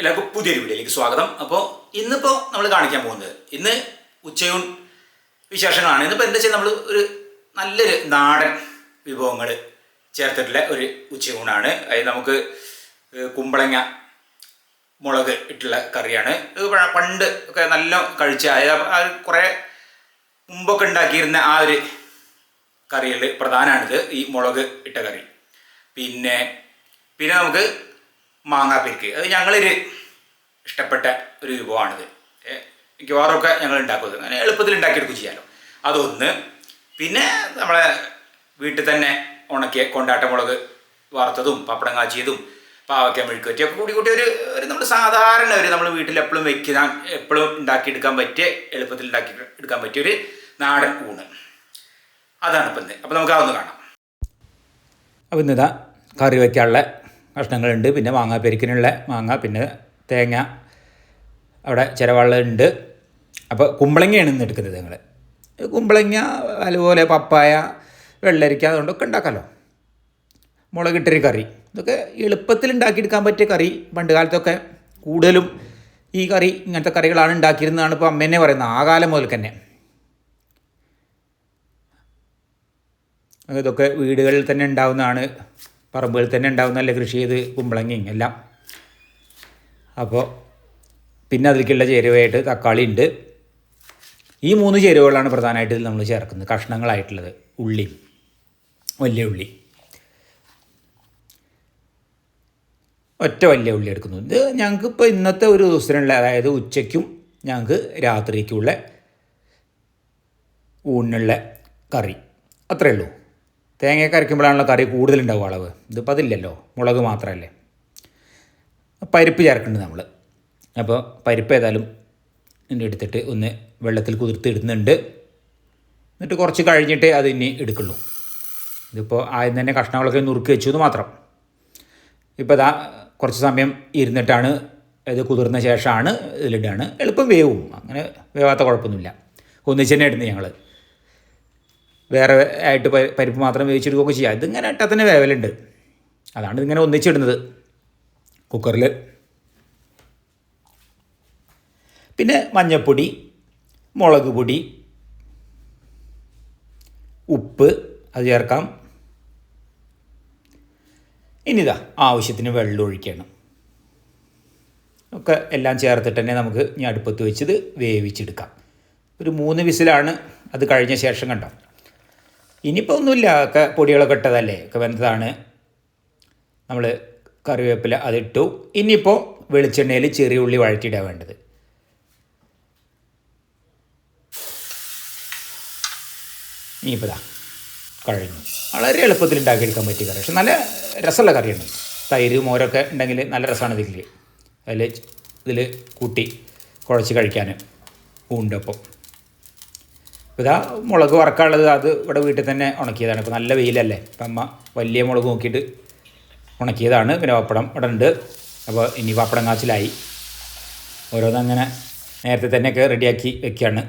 എല്ലാവർക്കും പുതിയൊരു വീഡിയോയിലേക്ക് സ്വാഗതം. അപ്പോൾ ഇന്നിപ്പോൾ നമ്മൾ കാണിക്കാൻ പോകുന്നത് ഇന്ന് ഉച്ചയൂൺ വിശേഷങ്ങളാണ്. ഇന്നിപ്പോൾ എന്താ വെച്ചാൽ നമ്മൾ ഒരു നല്ലൊരു നാടൻ വിഭവങ്ങൾ ചേർത്തിട്ടുള്ള ഒരു ഉച്ചയൂണാണ്. അത് നമുക്ക് കുമ്പളങ്ങ മുളക് ഇട്ടുള്ള കറിയാണ്. ഇത് പണ്ട് ഒക്കെ നല്ല കഴിച്ച അതായത് കുറേ മുമ്പൊക്കെ ഉണ്ടാക്കിയിരുന്ന ആ ഒരു കറികൾ പ്രധാനമാണിത് ഈ മുളക് ഇട്ട കറി. പിന്നെ പിന്നെ നമുക്ക് മാങ്ങാപ്പെരിക്ക് അത് ഞങ്ങളൊരു ഇഷ്ടപ്പെട്ട ഒരു വിഭവമാണിത്. മിക്കവാറുമൊക്കെ ഞങ്ങൾ ഉണ്ടാക്കുന്നത് അങ്ങനെ എളുപ്പത്തിൽ ഉണ്ടാക്കിയെടുക്കും ചെയ്യാമല്ലോ അതൊന്ന് പിന്നെ നമ്മളെ വീട്ടിൽ തന്നെ ഉണക്കിയ കൊണ്ടാട്ട മുളക് വറുത്തതും പപ്പടം കാച്ചിയതും പാവയ്ക്ക മെഴുക്കുവറ്റിയൊക്കെ കൂടി കൂട്ടി ഒരു ഒരു നമ്മൾ സാധാരണ ഒരു നമ്മൾ വീട്ടിൽ എപ്പോഴും വെക്കുന്ന എപ്പോഴും ഉണ്ടാക്കിയെടുക്കാൻ പറ്റിയ എളുപ്പത്തിൽ ഉണ്ടാക്കി എടുക്കാൻ പറ്റിയ ഒരു നാടൻ ഊണ്. അതാണ് ഇപ്പം അപ്പം അപ്പോൾ നമുക്ക് അതൊന്ന് കാണാം. അപ്പം ഇന്നിതാ കറി വയ്ക്കാനുള്ള കഷ്ണങ്ങളുണ്ട് പിന്നെ മാങ്ങാപ്പെരിക്കിനുള്ള മാങ്ങ പിന്നെ തേങ്ങ അവിടെ ചിരവള്ളുണ്ട് അപ്പോൾ കുമ്പളങ്ങയാണ് ഇന്ന് എടുക്കുന്നത് ഞങ്ങൾ കുമ്പളങ്ങ അതുപോലെ പപ്പായ വെള്ളരിക്ക അതുകൊണ്ടൊക്കെ ഉണ്ടാക്കാമല്ലോ മുളകിട്ടൊരു കറി. ഇതൊക്കെ എളുപ്പത്തിൽ ഉണ്ടാക്കിയെടുക്കാൻ പറ്റിയ കറി. പണ്ട് കാലത്തൊക്കെ കൂടുതലും ഈ കറി ഇങ്ങനത്തെ കറികളാണ് ഉണ്ടാക്കിയിരുന്നതാണ് ഇപ്പോൾ അമ്മ തന്നെ പറയുന്നത്. ആ കാലം മുതൽ തന്നെ. ഇതൊക്കെ വീടുകളിൽ തന്നെ ഉണ്ടാവുന്നതാണ്. പറമ്പുകളിൽ തന്നെ ഉണ്ടാവുന്നതല്ലേ കൃഷി ചെയ്ത് കുമ്പളങ്ങയും എല്ലാം. അപ്പോൾ പിന്നെ അതിലേക്കുള്ള ചേരുവയായിട്ട് തക്കാളി ഉണ്ട്. ഈ മൂന്ന് ചേരുവകളാണ് പ്രധാനമായിട്ട് ഇതിൽ നമ്മൾ ചേർക്കുന്നത്. കഷ്ണങ്ങളായിട്ടുള്ളത്. ഉള്ളി. വലിയ ഉള്ളി. ഒറ്റ വലിയ ഉള്ളി എടുക്കുന്നു. ഇത് ഞങ്ങൾക്ക് ഇപ്പോൾ ഇന്നത്തെ ഒരു ദിവസത്തിനുള്ള അതായത് ഉച്ചയ്ക്കും ഞങ്ങൾക്ക് രാത്രിക്കുള്ള ഊണിനുള്ള കറി. അത്രയേ ഉള്ളൂ. തേങ്ങയൊക്കെ അരയ്ക്കുമ്പോഴാണല്ലോ കറി കൂടുതലുണ്ടാവും അളവ്. ഇതിപ്പോൾ അതില്ലല്ലോ. മുളക് മാത്രമല്ലേ പരിപ്പ് ചേർക്കുന്നുണ്ട് നമ്മൾ അപ്പോൾ പരിപ്പ് ഏതായാലും എടുത്തിട്ട് ഒന്ന് വെള്ളത്തിൽ കുതിർത്ത് ഇടുന്നുണ്ട് എന്നിട്ട് കുറച്ച് കഴിഞ്ഞിട്ട് അത് ഇനി എടുക്കുള്ളൂ. ഇതിപ്പോൾ ആദ്യം തന്നെ കഷ്ണങ്ങളൊക്കെ നുറുക്കി വെച്ചു എന്ന് മാത്രം. ഇപ്പോൾ ഇതാ കുറച്ച് സമയം ഇരുന്നിട്ടാണ് ഇത് കുതിർന്ന ശേഷമാണ് ഇതിലിടുകയാണ്. എളുപ്പം വേവും. അങ്ങനെ വേവാത്ത കുഴപ്പമൊന്നുമില്ല. ഒന്നിച്ച് തന്നെ ഇടുന്നത് ഞങ്ങൾ വേറെ ആയിട്ട് പരിപ്പ് മാത്രം വേവിച്ചെടുക്കുകയൊക്കെ ചെയ്യാം. ഇതിങ്ങനെ ഇട്ടാൽ തന്നെ വേവലുണ്ട്. അതാണ് ഇതിങ്ങനെ ഒന്നിച്ചിടുന്നത്. കുക്കറിൽ പിന്നെ മഞ്ഞൾപ്പൊടി മുളക് പൊടി ഉപ്പ് അത് ചേർക്കാം. ഇനിതാ ആവശ്യത്തിന് വെള്ളം ഒഴിക്കണം. ഒക്കെ എല്ലാം ചേർത്തിട്ട് തന്നെ നമുക്ക് ഇനി അടുപ്പത്ത് വെച്ചത് വേവിച്ചെടുക്കാം. ഒരു മൂന്ന് വിസിലാണ് അത് കഴിഞ്ഞ ശേഷം കണ്ടോ? ഇനിയിപ്പോൾ ഒന്നുമില്ല പൊടികളൊക്കെ ഇട്ടതല്ലേ? ഒക്കെ വെന്തതാണ് നമ്മൾ കറിവേപ്പില അതിട്ടു. ഇനിയിപ്പോൾ വെളിച്ചെണ്ണയിൽ ചെറിയ ഉള്ളി വഴറ്റിയിടാൻ വേണ്ടത്. ഇനിയിപ്പോൾ കഴിഞ്ഞു. വളരെ എളുപ്പത്തിൽ ഉണ്ടാക്കിയെടുക്കാൻ പറ്റിയ കറി. പക്ഷെ നല്ല രസമുള്ള കറിയാണ്. തൈര് മോരൊക്കെ ഉണ്ടെങ്കിൽ നല്ല രസമാണ് ഇതിൽ അതിൽ ഇതിൽ കൂട്ടി കുഴച്ച് കഴിക്കാൻ ഇപ്പോൾ ഇതാ മുളക് വറക്കാനുള്ളത് അത് ഇവിടെ വീട്ടിൽ തന്നെ ഉണക്കിയതാണ്. ഇപ്പോൾ നല്ല വെയിലല്ലേ? അപ്പം അമ്മ വലിയ മുളക് നോക്കിയിട്ട് ഉണക്കിയതാണ്. പിന്നെ പപ്പടം ഇവിടെ ഉണ്ട്. അപ്പോൾ ഇനി പപ്പടം കാച്ചിലായി. ഓരോന്നങ്ങനെ നേരത്തെ തന്നെയൊക്കെ റെഡിയാക്കി വെക്കുകയാണ്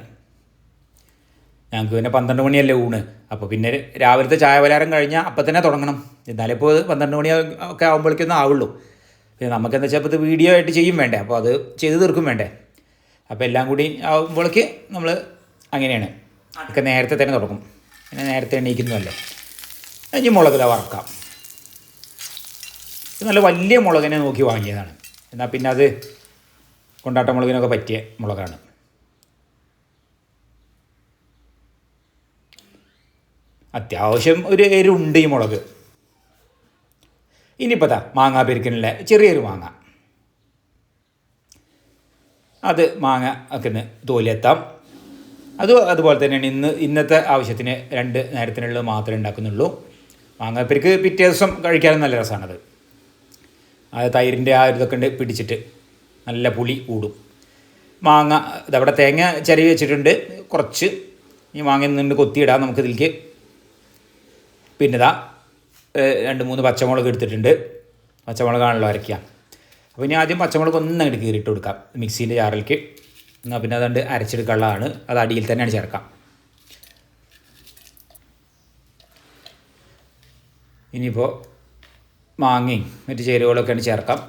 ഞങ്ങൾക്ക് പിന്നെ പന്ത്രണ്ട് മണിയല്ലേ ഊണ്. അപ്പോൾ പിന്നെ രാവിലത്തെ ചായ പലഹാരം കഴിഞ്ഞാൽ അപ്പം തന്നെ തുടങ്ങണം. എന്നാലും ഇപ്പോൾ പന്ത്രണ്ട് മണി ഒക്കെ ആകുമ്പോഴേക്കൊന്നും ആവുള്ളൂ. പിന്നെ നമുക്കെന്ന് വെച്ചാൽ ഇപ്പോൾ ഇത് വീഡിയോ ആയിട്ട് ചെയ്യും വേണ്ടേ? അപ്പോൾ അത് ചെയ്ത് തീർക്കും വേണ്ടേ? അപ്പോൾ എല്ലാം കൂടി ആകുമ്പോഴേക്ക് നമ്മൾ അങ്ങനെയാണ്. ഒക്കെ നേരത്തെ തന്നെ തുടങ്ങും. പിന്നെ നേരത്തെ എണീക്കുന്നതല്ലേ? ഇനി മുളക് ഇതാ വറക്കാം. ഇത് നല്ല വലിയ മുളകിനെ നോക്കി വാങ്ങിയതാണ്. എന്നാൽ പിന്നെ അത് കൊണ്ടാട്ട മുളകിനൊക്കെ പറ്റിയ മുളകാണ്. അത്യാവശ്യം ഒരു എരുണ്ട് ഈ മുളക്. ഇനിയിപ്പോൾ താ മാങ്ങാ പെരുക്കിനുള്ള ചെറിയൊരു മാങ്ങ. അത് മാങ്ങ ഒക്കെ തോലിയെത്താം. അത് അതുപോലെ തന്നെയാണ് ഇന്ന് ഇന്നത്തെ ആവശ്യത്തിന് രണ്ട് നേരത്തിനുള്ളത് മാത്രമേ ഉണ്ടാക്കുന്നുള്ളൂ. മാങ്ങാപ്പരിക്ക് പിറ്റേ ദിവസം കഴിക്കാനും നല്ല രസമാണത്. അത് തൈരിന്റെ ആ ഇതൊക്കെ ഉണ്ട് പിടിച്ചിട്ട് നല്ല പുളി കൂടും. മാങ്ങ ഇതവിടെ തേങ്ങ ചിരവി വെച്ചിട്ടുണ്ട്. കുറച്ച് ഈ മാങ്ങ നിന്ന് കൊത്തിയിടാം നമുക്കിതിലേക്ക്. പിന്നെ ഇതാ രണ്ട് മൂന്ന് പച്ചമുളക് എടുത്തിട്ടുണ്ട്. പച്ചമുളകാണല്ലോ അരയ്ക്കുക. അപ്പോൾ ഇനി ആദ്യം പച്ചമുളക് ഒന്ന് അങ്ങോട്ട് കീറിയിട്ട് കൊടുക്കാം മിക്സീന്റെ ജാറിലേക്ക്. എന്നാൽ പിന്നെ അതുകൊണ്ട് അരച്ചെടുക്കാനുള്ളതാണ് അത് അടിയിൽ തന്നെയാണ് ചേർക്കാം. ഇനിയിപ്പോൾ മാങ്ങയും മറ്റ് ചേരുവകളൊക്കെയാണ് ചേർക്കാം.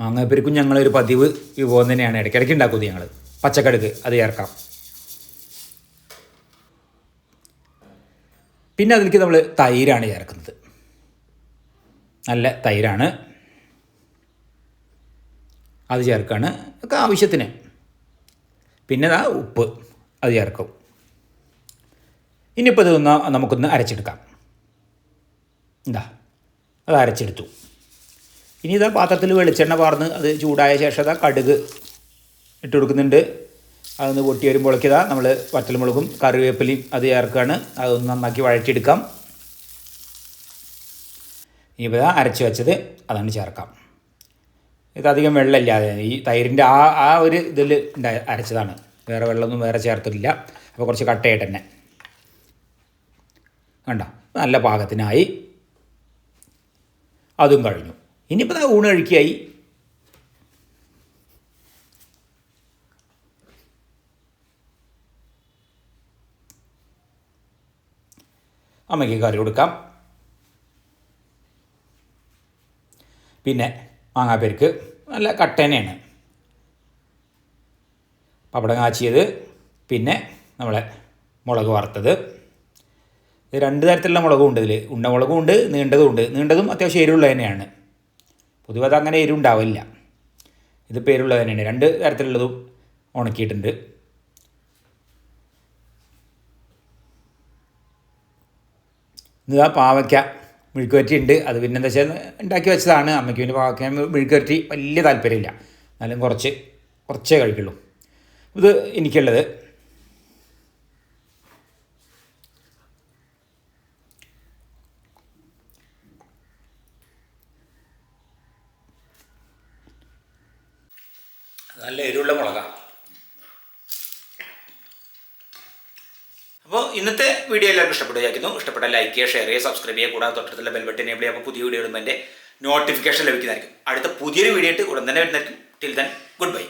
മാങ്ങാപ്പരിക്കും ഞങ്ങളൊരു പതിവ് വിഭവം തന്നെയാണ്. ഇടയ്ക്കിടയ്ക്ക് ഉണ്ടാക്കുന്നത് ഞങ്ങൾ പച്ചക്കടുക്ക് അത് ചേർക്കാം. പിന്നെ അതിലേക്ക് നമ്മൾ തൈരാണ് ചേർക്കുന്നത്. നല്ല തൈരാണ്. അത് ചേർക്കുകയാണ് ഒക്കെ ആവശ്യത്തിന്. പിന്നെ ആ ഉപ്പ് അത് ചേർക്കും. ഇനിയിപ്പോൾ ഇതൊന്ന് നമുക്കൊന്ന് അരച്ചെടുക്കാം. എന്താ അത് അരച്ചെടുത്തു. ഇനി ഇതാ പാത്രത്തിൽ വെളിച്ചെണ്ണ പാർന്ന് അത് ചൂടായ ശേഷം ഇതാ കടുക് ഇട്ട് കൊടുക്കുന്നുണ്ട്. അതൊന്ന് പൊട്ടി വരുമ്പോഴേക്ക് ഇതാ നമ്മൾ വറ്റൽമുളകും കറിവേപ്പിലയും അത് ചേർക്കുകയാണ് അതൊന്ന് നന്നാക്കി വഴറ്റിയെടുക്കാം. ഇനിയിപ്പോൾ ഇതാ അരച്ച് വെച്ചത് അതാണ് ചേർക്കാം. ഇതധികം വെള്ളമില്ലാതെ ഈ തൈരിന്റെ ആ ആ ഒരു ഇതിൽ അരച്ചതാണ്. വേറെ വെള്ളമൊന്നും വേറെ ചേർത്തിട്ടില്ല. അപ്പോൾ കുറച്ച് കട്ടയായിട്ട് തന്നെ. കണ്ട? നല്ല പാകത്തിനായി. അതും കഴിഞ്ഞു. ഇനിയിപ്പോൾ ഊണ് കഴിക്കായി. അമ്മയ്ക്ക് കറി കൊടുക്കാം. പിന്നെ മാങ്ങാപ്പരിക്ക് നല്ല കട്ട തന്നെയാണ്. പപ്പടം കാച്ചിയത്. പിന്നെ നമ്മളെ മുളക് വറുത്തത്. രണ്ട് തരത്തിലുള്ള മുളകും ഉണ്ട് ഇതിൽ ഉണ്ടമുളകും ഉണ്ട് നീണ്ടതും ഉണ്ട്. നീണ്ടതും അത്യാവശ്യം എരിവുള്ളത് തന്നെയാണ്. പൊതുവെ അത് അങ്ങനെ എരിവ് ഉണ്ടാവില്ല. ഇത് എരിവുള്ളത് തന്നെയാണ്. രണ്ട് തരത്തിലുള്ളതും ഉണക്കിയിട്ടുണ്ട്. ഇതാ പാവയ്ക്ക. മെഴുക്കുവരട്ടി ഉണ്ട് അത് പിന്നെ എന്താ വെച്ചാൽ ഉണ്ടാക്കി വെച്ചതാണ്. അമ്മയ്ക്ക് പിന്നെ പാകം മെഴുക്കുവരട്ടി വലിയ താല്പര്യമില്ല. എന്നാലും കുറച്ച് കുറച്ചേ കഴിക്കുള്ളൂ. ഇത് എനിക്കുള്ളത്. നല്ല എരിവുള്ള മുളകാണ് അപ്പോൾ ഇന്നത്തെ വീഡിയോ എല്ലാവർക്കും ഇഷ്ടപ്പെട്ടു വിചാരിക്കുന്നു. ഇഷ്ടപ്പെട്ട ലൈക്ക് ചെയ്യുക ഷെയർ ചെയ്യുക സബ്സ്ക്രൈബ് ചെയ്യുക. കൂടാതെ തൊട്ടടുത്തുള്ള ബെൽ ബട്ടൺ എനേബിൾ ചെയ്യുമ്പോൾ പുതിയ വീഡിയോ ഇടുമ്പോൾ എന്റെ നോട്ടിഫിക്കേഷൻ ലഭിക്കുന്നതായിരിക്കും. അടുത്ത പുതിയൊരു വീഡിയോ ആയിട്ട് ഉടൻ തന്നെ വരുന്നതായിരിക്കും. Till then good bye